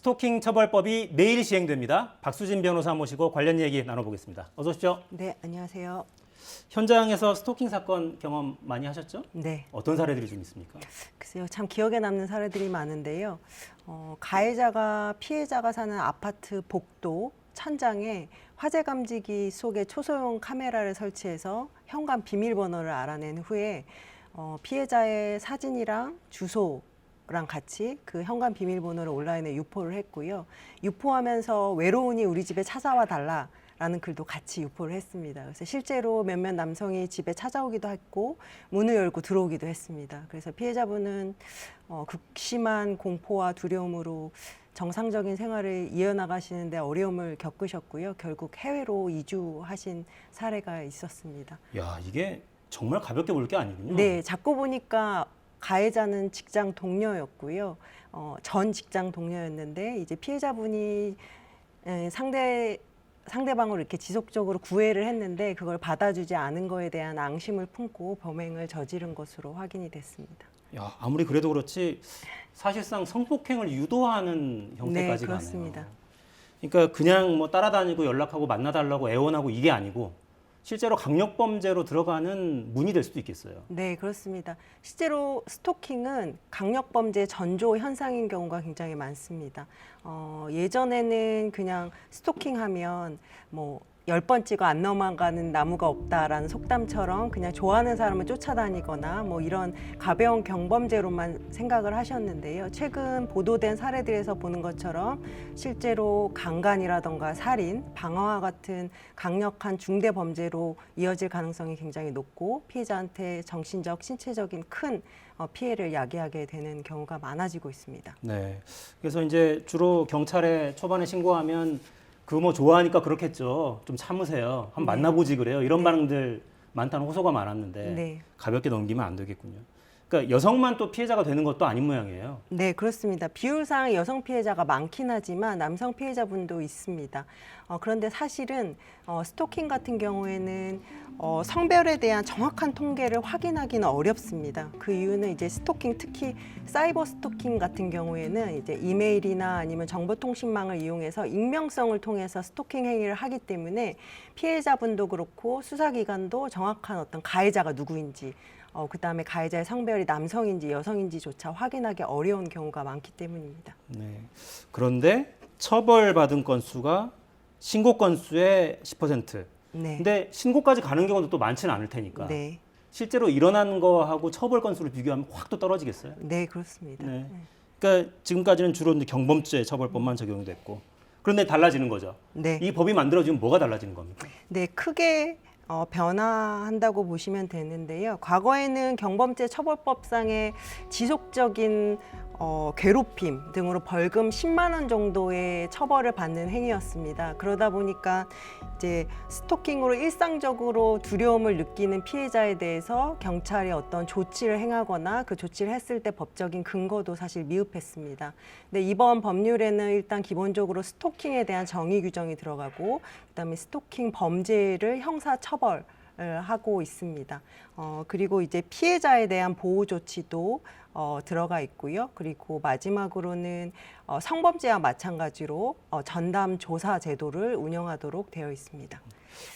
스토킹 처벌법이 내일 시행됩니다. 박수진 변호사 모시고 관련 얘기 나눠보겠습니다. 어서 오십시오. 네, 안녕하세요. 현장에서 스토킹 사건 경험 많이 하셨죠? 네, 어떤 사례들이 좀 있습니까? 글쎄요, 참 기억에 남는 사례들이 많은데요. 어, 가해자가 피해자가 사는 아파트 복도 천장에 화재 감지기 속에 초소형 카메라를 설치해서 현관 비밀번호를 알아낸 후에 어, 피해자의 사진이랑 주소 랑 같이 그 현관 비밀번호를 온라인에 유포를 했고요. 유포하면서 외로우니 우리 집에 찾아와 달라. 라는 글도 같이 유포를 했습니다. 그래서 실제로 몇몇 남성이 집에 찾아오기도 했고 문을 열고 들어오기도 했습니다. 그래서 피해자분은 어, 극심한 공포와 두려움으로 정상적인 생활을 이어나가시는데 어려움을 겪으셨고요. 결국 해외로 이주하신 사례가 있었습니다. 야 이게 정말 가볍게 볼 게 아니군요. 네, 자꾸 보니까 가해자는 직장 동료였고요. 어, 전 직장 동료였는데 이제 피해자분이 에, 상대 상대방을 이렇게 지속적으로 구애를 했는데 그걸 받아주지 않은 거에 대한 앙심을 품고 범행을 저지른 것으로 확인이 됐습니다. 야 아무리 그래도 그렇지 사실상 성폭행을 유도하는 형태까지 네, 그렇습니다. 가네요. 그러니까 그냥 뭐 따라다니고 연락하고 만나달라고 애원하고 이게 아니고 실제로 강력 범죄로 들어가는 문이 될 수도 있겠어요. 네, 그렇습니다. 실제로 스토킹은 강력 범죄 전조 현상인 경우가 굉장히 많습니다. 어, 예전에는 그냥 스토킹하면 뭐 열번 찍어 안 넘어가는 나무가 없다라는 속담처럼 그냥 좋아하는 사람을 쫓아다니거나 뭐 이런 가벼운 경범죄로만 생각을 하셨는데요. 최근 보도된 사례들에서 보는 것처럼 실제로 강간이라던가 살인, 방어와 같은 강력한 중대 범죄로 이어질 가능성이 굉장히 높고 피해자한테 정신적, 신체적인 큰 어, 피해를 야기하게 되는 경우가 많아지고 있습니다. 네. 그래서 이제 주로 경찰에 초반에 신고하면 그뭐 좋아하니까 그렇겠죠. 좀 참으세요. 한번 네. 만나보지 그래요. 이런 네. 반응들 많다는 호소가 많았는데 네. 가볍게 넘기면 안 되겠군요. 그러니까 여성만 또 피해자가 되는 것도 아닌 모양이에요. 네, 그렇습니다. 비율상 여성 피해자가 많긴 하지만 남성 피해자분도 있습니다. 어, 그런데 사실은 어, 스토킹 같은 경우에는 어, 성별에 대한 정확한 통계를 확인하기는 어렵습니다. 그 이유는 이제 스토킹 특히 사이버 스토킹 같은 경우에는 이제 이메일이나 아니면 정보통신망을 이용해서 익명성을 통해서 스토킹 행위를 하기 때문에 피해자분도 그렇고 수사기관도 정확한 어떤 가해자가 누구인지 어, 그 다음에 가해자의 성별 이 남성인지 여성인지조차 확인하기 어려운 경우가 많기 때문입니다. 네. 그런데 처벌받은 건수가 신고 건수의 10%. 네. 근데 신고까지 가는 경우도 또 많지는 않을 테니까. 네. 실제로 일어난 거하고 처벌 건수를 비교하면 확 또 떨어지겠어요. 네, 그렇습니다. 네. 네. 그러니까 지금까지는 주로 이제 경범죄 처벌법만 적용이 됐고. 그런데 달라지는 거죠. 네. 이 법이 만들어지면 뭐가 달라지는 겁니까? 네, 크게 어, 변화한다고 보시면 되는데요. 과거에는 경범죄 처벌법상의 지속적인 어, 괴롭힘 등으로 벌금 10만 원 정도의 처벌을 받는 행위였습니다. 그러다 보니까 이제 스토킹으로 일상적으로 두려움을 느끼는 피해자에 대해서 경찰이 어떤 조치를 행하거나 그 조치를 했을 때 법적인 근거도 사실 미흡했습니다. 근데 이번 법률에는 일단 기본적으로 스토킹에 대한 정의 규정이 들어가고 그다음에 스토킹 범죄를 형사 처벌 을 하고 있습니다. 어, 그리고 이제 피해자에 대한 보호 조치도 어, 들어가 있고요. 그리고 마지막으로는 어, 성범죄와 마찬가지로 어, 전담 조사 제도를 운영하도록 되어 있습니다.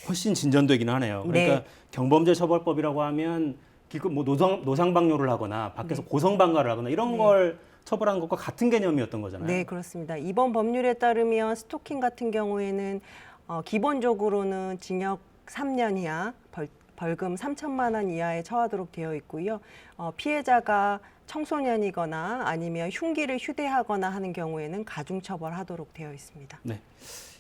훨씬 진전되긴 하네요. 그러니까 네. 경범죄 처벌법이라고 하면 길거 뭐 노상 노상방뇨를 하거나 밖에서 고성방가를 하거나 이런 네. 걸 처벌하는 것과 같은 개념이었던 거잖아요. 네, 그렇습니다. 이번 법률에 따르면 스토킹 같은 경우에는 어, 기본적으로는 징역 3년 이하, 벌, 벌금 3천만 원 이하에 처하도록 되어 있고요. 어, 피해자가 청소년이거나 아니면 흉기를 휴대하거나 하는 경우에는 가중처벌하도록 되어 있습니다. 네.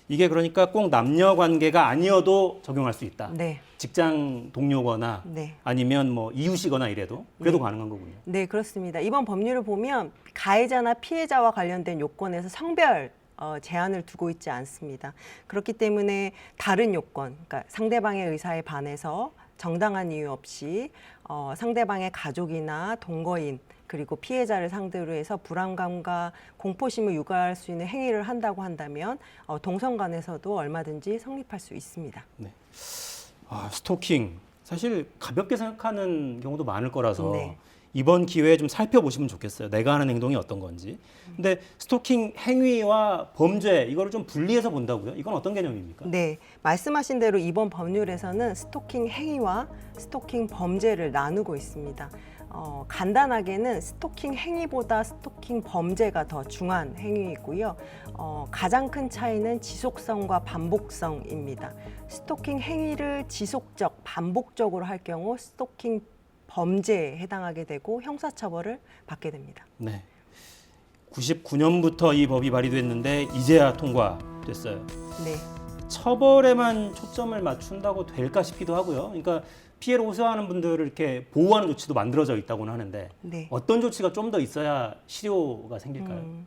이게 그러니까 꼭 남녀 관계가 아니어도 적용할 수 있다. 네, 직장 동료거나 네. 아니면 뭐 이웃이거나 이래도 그래도 가능한 거군요. 네, 그렇습니다. 이번 법률을 보면 가해자나 피해자와 관련된 요건에서 성별 어, 제한을 두고 있지 않습니다. 그렇기 때문에 다른 요건, 그러니까 상대방의 의사에 반해서 정당한 이유 없이 어, 상대방의 가족이나 동거인 그리고 피해자를 상대로 해서 불안감과 공포심을 유발할 수 있는 행위를 한다고 한다면 어, 동성 간에서도 얼마든지 성립할 수 있습니다. 아, 스토킹 사실 가볍게 생각하는 경우도 많을 거라서 네. 이번 기회에 좀 살펴보시면 좋겠어요. 내가 하는 행동이 어떤 건지. 근데 스토킹 행위와 범죄 이거를 좀 분리해서 본다고요? 이건 어떤 개념입니까? 네, 말씀하신 대로 이번 법률에서는 스토킹 행위와 스토킹 범죄를 나누고 있습니다. 어, 간단하게는 스토킹 행위보다 스토킹 범죄가 더 중한 행위이고요. 어, 가장 큰 차이는 지속성과 반복성입니다. 스토킹 행위를 지속적, 반복적으로 할 경우 스토킹 범죄에 해당하게 되고 형사처벌을 받게 됩니다. 네. 99년부터 이 법이 발의됐는데 이제야 통과됐어요. 네. 처벌에만 초점을 맞춘다고 될까 싶기도 하고요. 그러니까 피해를 호소하는 분들을 이렇게 보호하는 조치도 만들어져 있다고는 하는데 네. 어떤 조치가 좀 더 있어야 실효가 생길까요? 음,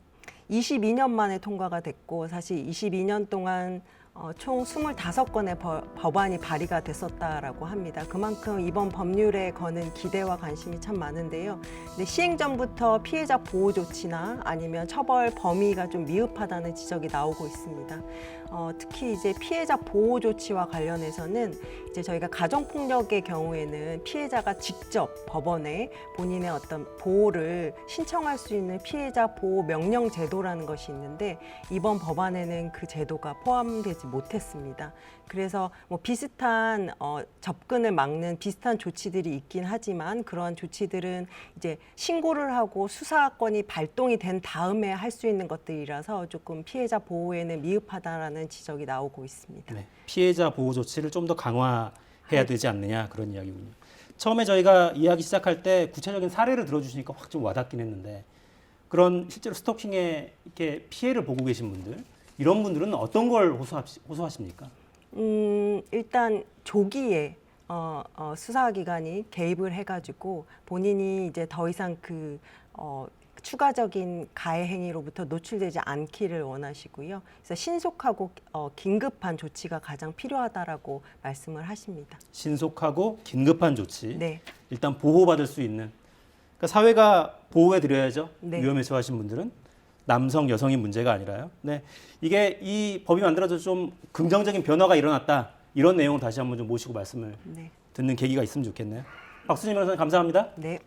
22년 만에 통과가 됐고 사실 22년 동안 어, 총 25건의 법안이 발의가 됐었다라고 합니다. 그만큼 이번 법률에 거는 기대와 관심이 참 많은데요. 근데 시행 전부터 피해자 보호 조치나 아니면 처벌 범위가 좀 미흡하다는 지적이 나오고 있습니다. 어, 특히 이제 피해자 보호 조치와 관련해서는 이제 저희가 가정 폭력의 경우에는 피해자가 직접 법원에 본인의 어떤 보호를 신청할 수 있는 피해자 보호 명령 제도라는 것이 있는데 이번 법안에는 그 제도가 포함되지 못했습니다. 그래서 뭐 비슷한 어, 접근을 막는 비슷한 조치들이 있긴 하지만 그러한 조치들은 이제 신고를 하고 수사건이 발동이 된 다음에 할 수 있는 것들이라서 조금 피해자 보호에는 미흡하다라는 지적이 나오고 있습니다. 네. 피해자 보호 조치를 좀 더 강화해야 되지 않느냐 그런 이야기군요. 처음에 저희가 이야기 시작할 때 구체적인 사례를 들어주시니까 확 좀 와닿긴 했는데 그런 실제로 스토킹에 이렇게 피해를 보고 계신 분들 이런 분들은 어떤 걸 호소하, 호소하십니까? 음, 일단 조기에 어, 어, 수사기관이 개입을 해가지고 본인이 이제 더 이상 그 어, 추가적인 가해 행위로부터 노출되지 않기를 원하시고요. 그래서 신속하고 어, 긴급한 조치가 가장 필요하다라고 말씀을 하십니다. 신속하고 긴급한 조치. 네, 일단 보호받을 수 있는 그러니까 사회가 보호해 드려야죠. 네. 위험에 처하신 분들은 남성 여성이 문제가 아니라요. 네. 이게 이 법이 만들어져 좀 긍정적인 변화가 일어났다. 이런 내용을 다시 한번 좀 모시고 말씀을 네, 듣는 계기가 있으면 좋겠네요. 박수진 변호사님 감사합니다. 네.